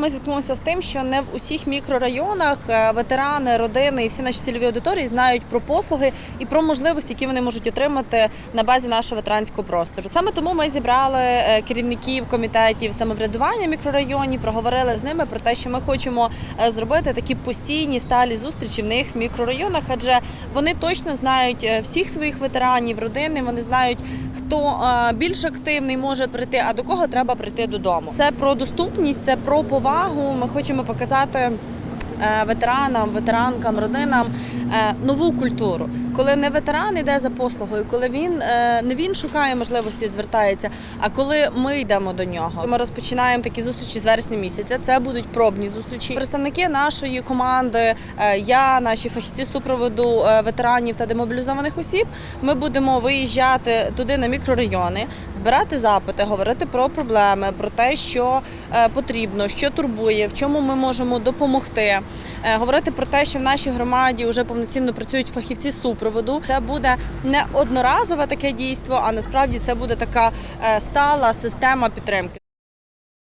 ми зіткнулися з тим, що не в усіх мікрорайонах е, ветерани, родини і всі наші цільові аудиторії знають про послуги і про можливості, які вони можуть отримати на базі нашого ветеранського простору. Саме тому ми зібрали е, керівників комітетів самоврядування мікрорайонів, проговорили з ними про те, що ми хочемо е, зробити такі постійні сталі зустрічі в них в мікрорайонах, адже вони точно знають всіх своїх ветеранів, родини. Вони знають, хто більш активний може прийти, а до кого треба прийти додому. Це про доступність, це про повагу. Ми хочемо показати. Е, Ветеранам, ветеранкам, родинам е, нову культуру, коли не ветеран йде за послугою, коли він е, не він шукає можливості, звертається, а коли ми йдемо до нього. Ми розпочинаємо такі зустрічі з вересня місяця. Це будуть пробні зустрічі. Представники нашої команди, я, наші фахівці супроводу ветеранів та демобілізованих осіб. Ми будемо виїжджати туди на мікрорайони, збирати запити, говорити про проблеми, про те, що потрібно, що турбує, в чому ми можемо допомогти. Е, Говорити про те, що в нашій громаді вже повноцінно працюють фахівці супроводу. Це буде не одноразове таке дійство, а насправді це буде така е, стала система підтримки.